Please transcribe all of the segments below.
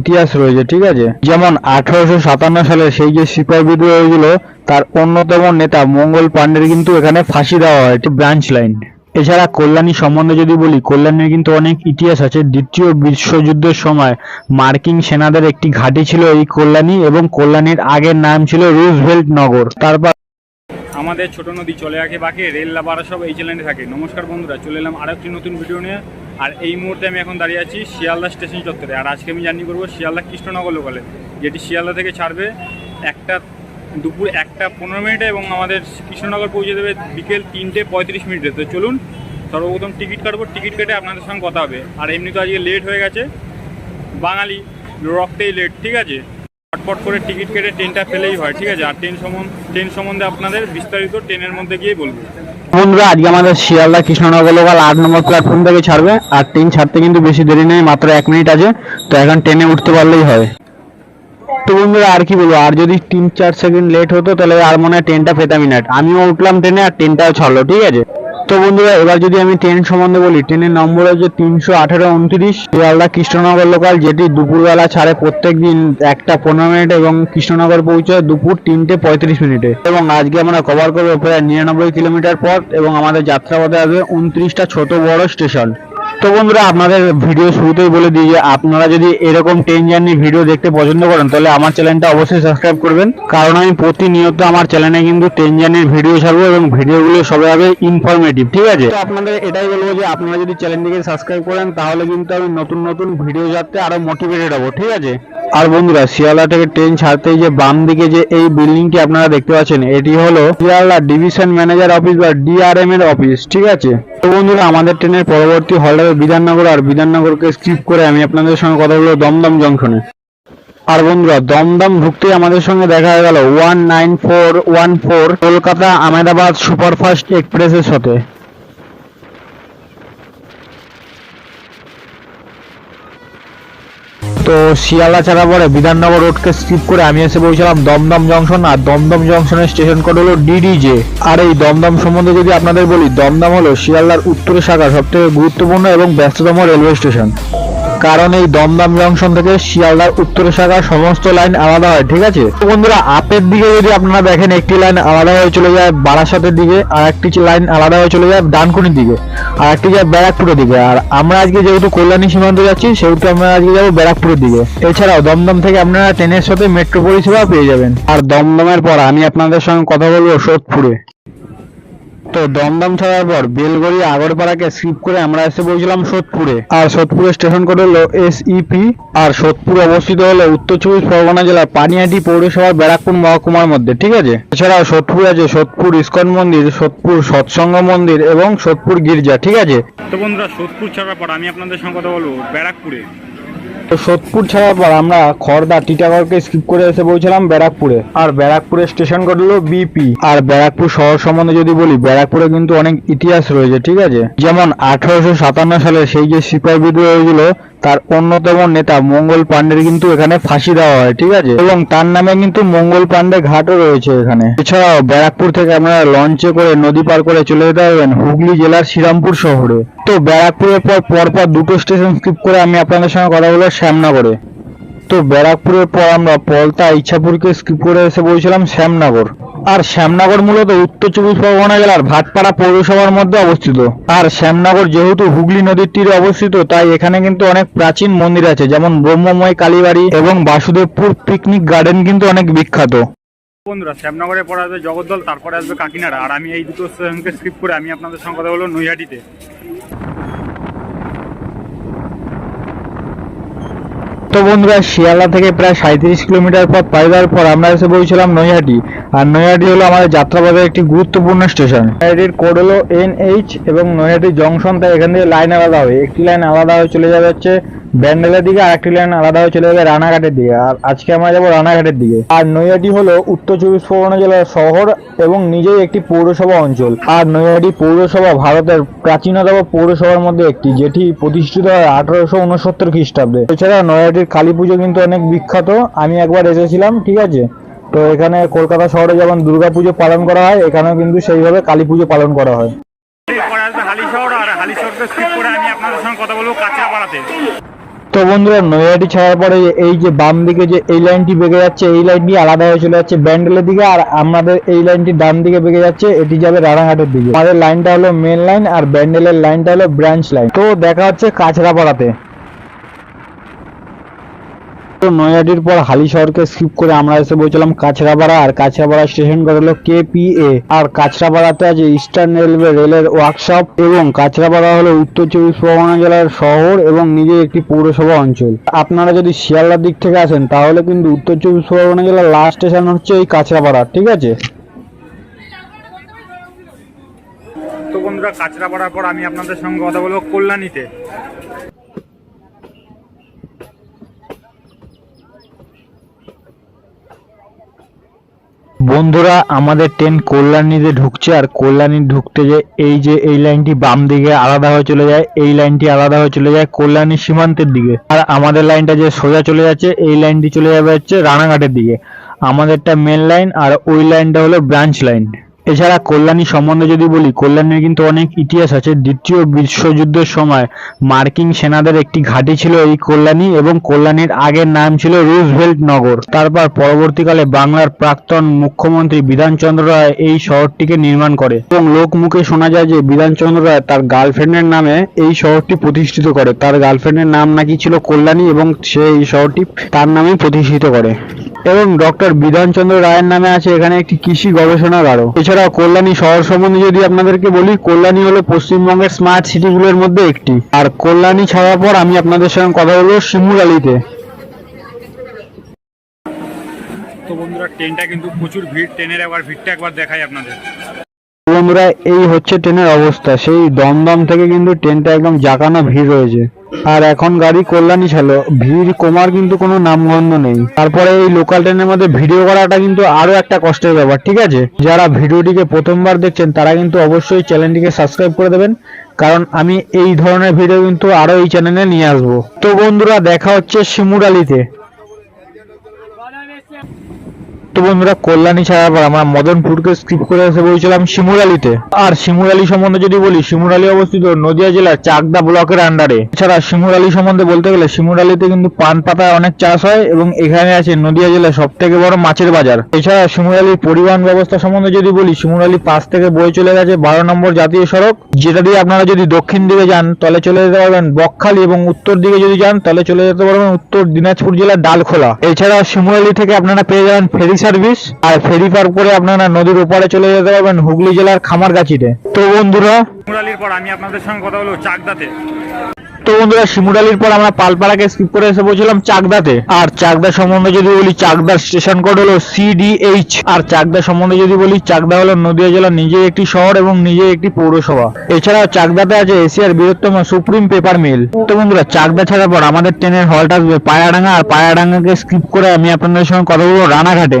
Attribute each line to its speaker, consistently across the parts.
Speaker 1: ইতিহাস রয়েছে, ঠিক আছে? যেমন আঠারোশো সাতান্ন সালে সেই যে সিপাহী বিদ্রোহ হয়েছিল, তার অন্যতম নেতা মঙ্গল পাণ্ডের কিন্তু এখানে ফাঁসি দেওয়া হয় এটি ব্রাঞ্চ লাইন। এছাড়া কল্যাণী সম্বন্ধে যদি বলি, কল্যাণীর কিন্তু অনেক ইতিহাস আছে। দ্বিতীয় বিশ্বযুদ্ধের সময় মার্কিন সেনাদের একটি ঘাঁটি ছিল এই কল্যাণী এবং কল্যাণীর আগের নাম ছিল রুজভেল্ট নগর। তারপর
Speaker 2: আমাদের ছোট নদী চলে আঁকে বাঁকে, রেল লাভারা সব এই চ্যানেলে থাকে। নমস্কার বন্ধুরা, চলে এলাম আরও একটি নতুন ভিডিও নিয়ে। আর এই মুহূর্তে আমি এখন দাঁড়িয়ে আছি শিয়ালদা স্টেশন চত্বরে। আর আজকে আমি জার্নি করব শিয়ালদা কৃষ্ণনগর লোকালে যেটি শিয়ালদা থেকে ছাড়বে একটা দুপুর একটা পনেরো মিনিটে এবং আমাদের কৃষ্ণনগর পৌঁছে দেবে বিকেল তিনটে পঁয়ত্রিশ মিনিটে। তো চলুন, সর্বপ্রথম টিকিট কাটবো। টিকিট কেটে আপনাদের সঙ্গে কথা হবে। আর এমনি তো আজকে লেট হয়ে গেছে। বাঙালি রক্তেই লেট ঠিক আছে? ফটফট করে টিকিট কেটে ট্রেনটা ফেলেই হয়, ঠিক আছে? আর ট্রেন সম্বন্ধে ট্রেন সম্বন্ধে আপনাদের বিস্তারিত ট্রেনের মধ্যে গিয়ে বলব।
Speaker 1: বন্ধুরা, আজকে আমাদের শিয়ালদা কৃষ্ণনগর লোকাল আট নম্বর প্ল্যাটফর্ম থেকে ছাড়বে। আর ট্রেন ছাড়তে কিন্তু বেশি দেরি নেই, মাত্র এক মিনিট আছে। তো এখন ট্রেনে উঠতে পারলেই হবে। তো বন্ধুরা, আর কি বলব? আর যদি তিন চার সেকেন্ড লেট হতো, তাহলে আর মনে হয় ট্রেনটা পেতামই না। আমিও উঠলাম ট্রেনে আর ট্রেনটাও ছাড়লো, ঠিক আছে? তো বন্ধুরা, এবার যদি আমি ট্রেন সম্বন্ধে বলি ট্রেনের নম্বর হচ্ছে তিনশো আঠেরো উনত্রিশ। শিয়ালদা কৃষ্ণনগর লোকাল যেটি দুপুরবেলা ছাড়ে প্রত্যেক দিন একটা পনেরো মিনিট এবং কৃষ্ণনগর পৌঁছায় দুপুর তিনটে পঁয়ত্রিশ মিনিটে। এবং আজকে আমরা কভার করব প্রায় নিরানব্বই কিলোমিটার পথ এবং আমাদের যাত্রাপথে আসবে উনত্রিশটা ছোট বড় স্টেশন তো বন্ধুরা, আপনাদের ভিডিও শুরুতেই বলে দিই যে, আপনারা যদি এরকম ট্রেন জার্নি ভিডিও দেখতে পছন্দ করেন, তাহলে আমার চ্যানেলটা অবশ্যই সাবস্ক্রাইব করবেন। কারণ আমি প্রতিনিয়ত আমার চ্যানেলে কিন্তু ট্রেন জার্নির ভিডিও ছাড়বো এবং ভিডিওগুলো সবাই হবে ইনফরমেটিভ ঠিক আছে? তো আপনাদের এটাই বলব যে, আপনারা যদি চ্যানেলটিকে সাবস্ক্রাইব করেন, তাহলে কিন্তু আমি নতুন নতুন ভিডিও যাতে আরও মোটিভেটেড হব, ঠিক আছে? আর বন্ধুরা, শিয়ালদা থেকে ট্রেন ছাড়তেই যে বাম দিকে যে এই বিল্ডিংটি আপনারা দেখতে পাচ্ছেন, এটি হলো শিয়ালদা ডিভিশন ম্যানেজার অফিস বা ডিআরএম এর অফিস, ঠিক আছে? তো বন্ধুরা, আমাদের ট্রেনের পরবর্তী হল হবে বিধাননগর, আর বিধাননগরকে স্কিপ করে আমি আপনাদের সঙ্গে কথা বলব দমদম জংশনে আর বন্ধুরা, দমদম ঢুকতেই আমাদের সঙ্গে দেখা হয়ে গেল one nine four one four Kolkata Ahmedabad superfast এক্সপ্রেসের সাথে। তো শিয়ালা ছাড়া পরে বিধাননগর রোডকে স্কিপ করে আমি এসে পৌঁছালাম দমদম জংশন আর দমদম জংশনের স্টেশন কোড হলো ডিডিজে আর এই দমদম সম্বন্ধে যদি আপনাদের বলি, দমদম হলো শিয়ালদার উত্তর শাখা সবথেকে গুরুত্বপূর্ণ এবং ব্যস্ততম রেলওয়ে স্টেশন কারণ এই দমদম জংশন থেকে শিয়ালদার উত্তর শাখার সমস্ত লাইন আলাদা হয়, ঠিক আছে? তো বন্ধুরা, আপের দিকে যদি আপনারা দেখেন, একটি লাইন আলাদা হয়ে চলে যায় বারাসাতের দিকে, আর একটি লাইন আলাদা হয়ে চলে যায় ডানকুনির দিকে, আর একটি যায় ব্যারাকপুরের দিকে। আর আমরা আজকে যেহেতু কল্যাণী সীমান্ত যাচ্ছি, সেহেতু আমরা আজকে যাব ব্যারাকপুরের দিকে। এছাড়াও দমদম থেকে আপনারা ট্রেনের সাথে মেট্রো পরিষেবা পেয়ে যাবেন। আর দমদমের পর আমি আপনাদের সঙ্গে কথা বলব সোদপুরে। তো দমদম ছাড়ার পর বেলগড়ি আগরপাড়াকে স্কিপ করে আমরা এসে পৌঁছলাম সোদপুরে। আর সোদপুরের স্টেশন কোড হলো এসইপি আর সোদপুর অবস্থিত হলো উত্তর চব্বিশ পরগনা জেলার পানিহাটি পৌরসভার ব্যারাকপুর মহকুমার মধ্যে ঠিক আছে? এছাড়াও সোদপুর আছে সোদপুর ইস্কন মন্দির সোদপুর সৎসঙ্গ মন্দির এবং সোদপুর গির্জা ঠিক আছে?
Speaker 2: তো বন্ধুরা সোদপুর ছাড়ার পর আমি আপনাদের সঙ্গে কথা বলব ব্যারাকপুরে।
Speaker 1: তো সোদপুর ছাড়ার পর আমরা খড়দা টিটাগড়কে স্কিপ করে এসে পৌঁছলাম ব্যারাকপুরে। আর ব্যারাকপুরের স্টেশন হলো বিপি আর ব্যারাকপুর শহর সম্বন্ধে যদি বলি, ব্যারাকপুরে কিন্তু অনেক ইতিহাস রয়েছে, ঠিক আছে? যেমন আঠারোশো সাতান্ন সালে সেই যে সিপাহী বিদ্রোহ হয়েছিল তার অন্যতম নেতা মঙ্গল পাণ্ডের কিন্তু এখানে ফাঁসি দেওয়া হয়, ঠিক আছে? এবং তার নামে কিন্তু মঙ্গল পাণ্ডে ঘাটও রয়েছে এখানে। এছাড়াও ব্যারাকপুর থেকে আপনারা লঞ্চে করে নদী পার করে চলে যেতে পারবেন হুগলি জেলার শ্রীরামপুর শহরে। তো ব্যারাকপুরের পর পরপর দুটো স্টেশন স্কিপ করে আমি আপনাদের সঙ্গে কথা বলব শ্যামনগরে। তো ব্যারাকপুরের পর আমরা পলতা, ইচ্ছাপুরকে স্কিপ করে এসে পৌঁছলাম শ্যামনগর। আর শ্যামনগর মূলত উত্তর চব্বিশ পরগনা জেলার ভাটপাড়া পৌরসভার মধ্যে অবস্থিত। আর শ্যামনগর যেহেতু হুগলি নদীর তীরে অবস্থিত, তাই এখানে কিন্তু অনেক প্রাচীন মন্দির আছে, যেমন ব্রহ্মময় কালীবাড়ি এবং বাসুদেবপুর পিকনিক গার্ডেন কিন্তু অনেক বিখ্যাত।
Speaker 2: বন্ধুরা, শ্যামনগরে পরে আসবে জগদ্দল, তারপরে আসবে কাকিনাড়া। আর আমি এই দুটো স্কিপ করে আমি আপনাদের সঙ্গে কথা বলব নৈহাটিতে।
Speaker 1: তো বন্ধুরা, শিয়ালদা থেকে প্রায় সাঁত্রিশ কিলোমিটার পথ পাড়ি দেওয়ার পর আমরা এসে পৌঁছলাম নৈহাটি। আর নৈহাটি হলো আমাদের যাত্রাপথের একটি গুরুত্বপূর্ণ স্টেশন। নৈহাটির কোড হলো এনএইচ এবং নৈহাটি জংশন তাই এখান থেকে লাইন আলাদা হবে। একটি লাইন আলাদা হয়ে চলে যাবে হচ্ছে ব্যান্ডেলের দিকে আর একটি লাইন আলাদা হয়ে চলে যাবে রানাঘাটের দিকে। আর আজকে আমরা যাব রানাঘাটের দিকে। আর নৈয়াটি হলো উত্তর চব্বিশ পরগনা জেলার শহর এবং নিজেই একটি পৌরসভা অঞ্চল। আর নৈয়াটি পৌরসভা ভারতের প্রাচীনতম পৌরসভার মধ্যে একটি, যেটি প্রতিষ্ঠিত হয় আঠারোশো উনসত্তর খ্রিস্টাব্দে। এছাড়া নৈয়াটির কালী পুজো কিন্তু অনেক বিখ্যাত। আমি একবার এসেছিলাম, ঠিক আছে? তো এখানে কলকাতা শহরে যেমন দুর্গা পুজো পালন করা হয়, এখানেও কিন্তু সেইভাবে কালী পুজো পালন করা হয়।
Speaker 2: কথা বলব
Speaker 1: তো বন্ধুরা নৈয়াটি ছাড়ার পরে এই যে বাম দিকে যে এই লাইনটি বেগে যাচ্ছে, এই লাইনটি আলাদা হয়ে চলে যাচ্ছে ব্যান্ডেলের দিকে, আর আমাদের এই লাইনটি ডান দিকে বেগে যাচ্ছে, এটি যাবে রানাঘাটের দিকে। আমাদের লাইনটা হলো মেন লাইন আর ব্যান্ডেলের লাইনটা হলো ব্রাঞ্চ লাইন তো দেখা হচ্ছে কাছড়াপাড়াতে। তো নৈহাটির পর হালি শহরকে স্কিপ করে আমরা এসে পৌঁছলাম কাছড়াপাড়া আর কাছড়াপাড়া স্টেশন করে হলো কেপিএ আর কাছড়াপাড়াতে আছে ইস্টার্ন রেলওয়ে রেলের ওয়ার্কশপ এবং কাছড়াপাড়া হলো উত্তর চব্বিশ পরগনা জেলার শহর এবং নিজে একটি পৌরসভা অঞ্চল। আপনারা যদি শিয়ালদার দিক থেকে আসেন, তাহলে কিন্তু উত্তর চব্বিশ পরগনা জেলার লাস্ট স্টেশন হচ্ছে এই কাছড়াপাড়া ঠিক আছে?
Speaker 2: তো বন্ধুরা কাঁচরা পড়ার পর আমি আপনাদের সঙ্গে কথা বলব কল্যাণীতে।
Speaker 1: বন্ধুরা, আমাদের ট্রেন কল্যাণীতে ঢুকছে, আর কল্যাণী ঢুকতে যে এই যে এই লাইনটি বাম দিকে আলাদা হয়ে চলে যায়, এই লাইনটি আলাদা হয়ে চলে যায় কল্যাণী সীমান্তের দিকে। আর আমাদের লাইনটা যে সোজা চলে যাচ্ছে, এই লাইনটি চলে যাবে হচ্ছে রানাঘাটের দিকে। আমাদেরটা মেন লাইন আর ওই লাইনটা হলো ব্রাঞ্চ লাইন এছাড়া কল্যাণী সম্বন্ধে যদি বলি, কল্যাণীর কিন্তু অনেক ইতিহাস আছে। দ্বিতীয় বিশ্বযুদ্ধের সময় মার্কিন সেনাদের একটি ঘাঁটি ছিল এই কল্যাণী এবং কল্যাণীর আগের নাম ছিল রুজভেল্ট নগর। তারপর পরবর্তীকালে বাংলার প্রাক্তন মুখ্যমন্ত্রী বিধানচন্দ্র রায় এই শহরটিকে নির্মাণ করে এবং লোক মুখে শোনা যায় যে বিধানচন্দ্র রায় তার গার্লফ্রেন্ডের নামে এই শহরটি প্রতিষ্ঠিত করে। তার গার্লফ্রেন্ডের নাম নাকি ছিল কল্যাণী এবং সে এই শহরটি তার নামেই প্রতিষ্ঠিত করে। এবং ডক্টর বিধানচন্দ্র রায়ের নামে আছে এখানে একটি কৃষি গবেষণাগারও। এছাড়া কল্যাণী শহর সম্বন্ধে যদি আপনাদেরকে বলি, কল্যাণী হলো পশ্চিমবঙ্গের স্মার্ট সিটিগুলোর মধ্যে একটি। আর কল্যাণী ছাড়ার পর আমি আপনাদের সঙ্গে কথা বলব শিমুরালিতে
Speaker 2: তো বন্ধুরা ট্রেনটা কিন্তু প্রচুর ভিড়। ট্রেনের একবার ভিড়টা একবার দেখাই আপনাদের।
Speaker 1: বন্ধুরা, এই হচ্ছে ট্রেনের অবস্থা। সেই দমদম থেকে কিন্তু ট্রেনটা একদম জাকানো ভিড় রয়েছে। আর এখন গাড়ি কল্যাণী ছাড়লো। ভিড় কমার কিন্তু কোনো নামগন্ধ নেই। তারপরে এই লোকাল ট্রেনের মধ্যে ভিডিও করাটা কিন্তু আরও একটা কষ্টের ব্যাপার, ঠিক আছে? যারা ভিডিওটিকে প্রথমবার দেখছেন, তারা কিন্তু অবশ্যই চ্যানেলটিকে সাবস্ক্রাইব করে দেবেন। কারণ আমি এই ধরনের ভিডিও কিন্তু আরও এই চ্যানেলে নিয়ে আসব। তো বন্ধুরা, দেখা হচ্ছে শিমুরালিতে তো বন্ধুরা, কল্যাণী ছাড়ার পর আমরা মদনপুরকে স্কিপ করে এসে পৌঁছলাম শিমুরালিতে আর শিমুরালি সম্বন্ধে যদি বলি শিমুরালি অবস্থিত নদিয়া জেলার চাকদা ব্লকের আন্ডারে এছাড়া শিমুরালি সম্বন্ধে বলতে গেলে শিমুরালিতে কিন্তু পান পাতায় অনেক চাষ হয় এবং এখানে আছে নদিয়া জেলার সব থেকে বড় মাছের বাজার। এছাড়া শিমুরালির পরিবহন ব্যবস্থা সম্বন্ধে যদি বলি শিমুরালি পাশ থেকে বয়ে চলে গেছে বারো নম্বর জাতীয় সড়ক। যেটা দিয়ে আপনারা যদি দক্ষিণ দিকে যান, তাহলে চলে যেতে পারবেন বকখালি এবং উত্তর দিকে যদি যান, তাহলে চলে যেতে পারবেন উত্তর দিনাজপুর জেলার ডালখোলা। এছাড়া শিমুরালি থেকে আপনারা পেয়ে যাবেন ফেরি সার্ভিস আর ফেরি পার করে আপনারা নদীর ওপারে চলে যেতে পারবেন হুগলি জেলার খামারগাছিতে। তো বন্ধুরা
Speaker 2: মুরালির পর আমি আপনাদের সঙ্গে কথা বলব চাকদাতে।
Speaker 1: তো বন্ধুরা শিমুরালির পর আমরা পালপাড়াকে স্কিপ করে এসে পৌঁছলাম চাকদাতে। আর চাকদা সম্বন্ধে যদি বলি চাকদার স্টেশন কোড হলো সিডিএইচ আর চাকদা সম্বন্ধে যদি বলি চাকদা হলো নদিয়া জেলার নিজেই একটি শহর এবং নিজেই একটি পৌরসভা। এছাড়াও চাকদাতে আছে এশিয়ার বৃহত্তম সুপ্রিম পেপার মিল তো বন্ধুরা চাকদা ছাড়ার পর আমাদের ট্রেনের হল্ট আসবে পায়াডাঙ্গা। আর পায়াডাঙ্গাকে স্কিপ করে আমি আপনাদের সঙ্গে কথা বলব রানাঘাটে।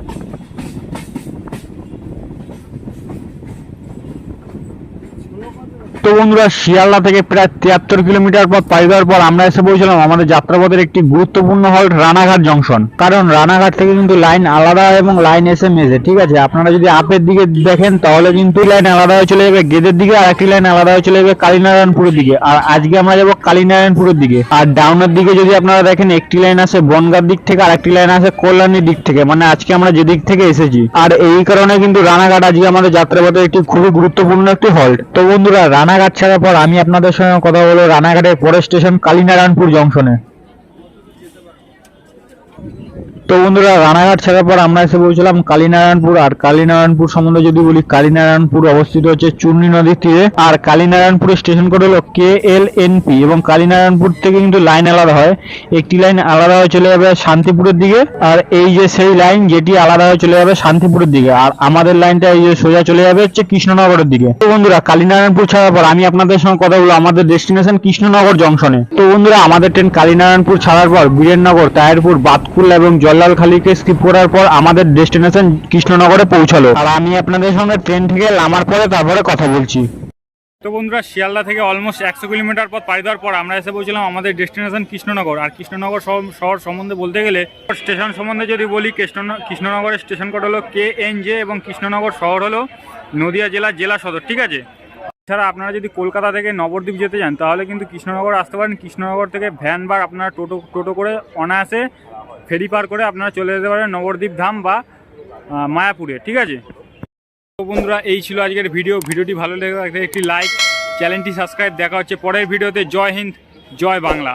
Speaker 1: বন্ধুরা, শিয়ালদা থেকে প্রায় তিয়াত্তর কিলোমিটার পর পাড়ি দেওয়ার পর আমরা এসে পৌঁছলাম আমাদের যাত্রাপথের একটি গুরুত্বপূর্ণ হল্ট রানাঘাট জংশন কারণ রানাঘাট থেকে কিন্তু লাইন আলাদা এবং লাইন এসে মেজে ঠিক আছে? আপনারা যদি আপের দিকে দেখেন, তাহলে কিন্তু লাইন আলাদা হয়ে চলে যাবে গেদের দিকে আর একটি লাইন আলাদা হয়ে চলে যাবে কালীনারায়ণপুরের দিকে। আর আজকে আমরা যাব কালীনারায়ণপুরের দিকে। আর ডাউনের দিকে যদি আপনারা দেখেন, একটি লাইন আছে বনগার দিক থেকে, আর একটি লাইন আছে কল্যাণীর দিক থেকে। মানে আজকে আমরা যে দিক থেকে এসেছি। আর এই কারণে কিন্তু রানাঘাট আজকে আমাদের যাত্রাপথের একটি খুবই গুরুত্বপূর্ণ একটি হল্ট তো বন্ধুরা, রানাঘাট ছাড়ার পর আমি আপনাদের সঙ্গে কথা বলব রানাঘাটের পরের স্টেশন কালীনারায়ণপুর জংশনে। তো বন্ধুরা, রানাঘাট ছাড়ার পর আমরা এসে পৌঁছলাম কালীনারায়ণপুর। আর কালীনারায়ণপুর সম্বন্ধে যদি বলি, কালীনারায়ণপুর অবস্থিত হচ্ছে চূর্ণী নদীর তীরে। আর কালীনারায়ণপুরের স্টেশন কোড হলো কে এল এন পি এবং কালীনারায়ণপুর থেকে কিন্তু লাইন আলাদা হয়। একটি লাইন আলাদা হয়ে চলে যাবে শান্তিপুরের দিকে, আর এই যে সেই লাইন যেটি আলাদা হয়ে চলে যাবে শান্তিপুরের দিকে। আর আমাদের লাইনটা এই যে সোজা চলে যাবে হচ্ছে কৃষ্ণনগরের দিকে। তো বন্ধুরা, কালীনারায়ণপুর ছাড়ার পর আমি আপনাদের সঙ্গে কথা বলব আমাদের ডেস্টিনেশন কৃষ্ণনগর জংশনে তো বন্ধুরা, আমাদের ট্রেন কালীনারায়ণপুর ছাড়ার পর বীরেননগর তায়েরপুর বাতকুল্লা এবং জল্লালখালিকে স্কিপ করার পর আমাদের ডেস্টিনেশন কৃষ্ণনগরে পৌঁছালো। আর আমি আপনাদের সঙ্গে ট্রেন থেকে নামার পরে তারপরে কথা বলছি।
Speaker 2: তো বন্ধুরা শিয়ালদা থেকে অলমোস্ট একশো কিলোমিটার পথ পাড়ি দেওয়ার পর আমরা এসে পৌঁছলাম আমাদের ডেস্টিনেশন কৃষ্ণনগর। আর কৃষ্ণনগর শহর- শহর সম্বন্ধে বলতে গেলে স্টেশন সম্বন্ধে যদি বলি কৃষ্ণ কৃষ্ণনগরের স্টেশন কোড হলো কে এন জে এবং কৃষ্ণনগর শহর হলো নদিয়া জেলার জেলা সদর ঠিক আছে? এছাড়া আপনারা যদি কলকাতা থেকে নবদ্বীপ যেতে চান তাহলে কিন্তু কৃষ্ণনগর আসতে পারেন। কৃষ্ণনগর থেকে ভ্যান বা আপনারা টোটো টোটো করে অনায়াসে ফেরি পার করে আপনারা চলে যেতে পারেন নবদ্বীপ ধাম বা মায়াপুরে, ঠিক আছে? তো বন্ধুরা, এই ছিল আজকের ভিডিও। ভিডিওটি ভালো লেগে একটি লাইক চ্যানেলটি সাবস্ক্রাইব। দেখা হচ্ছে পরের ভিডিওতে। জয় হিন্দ, জয় বাংলা।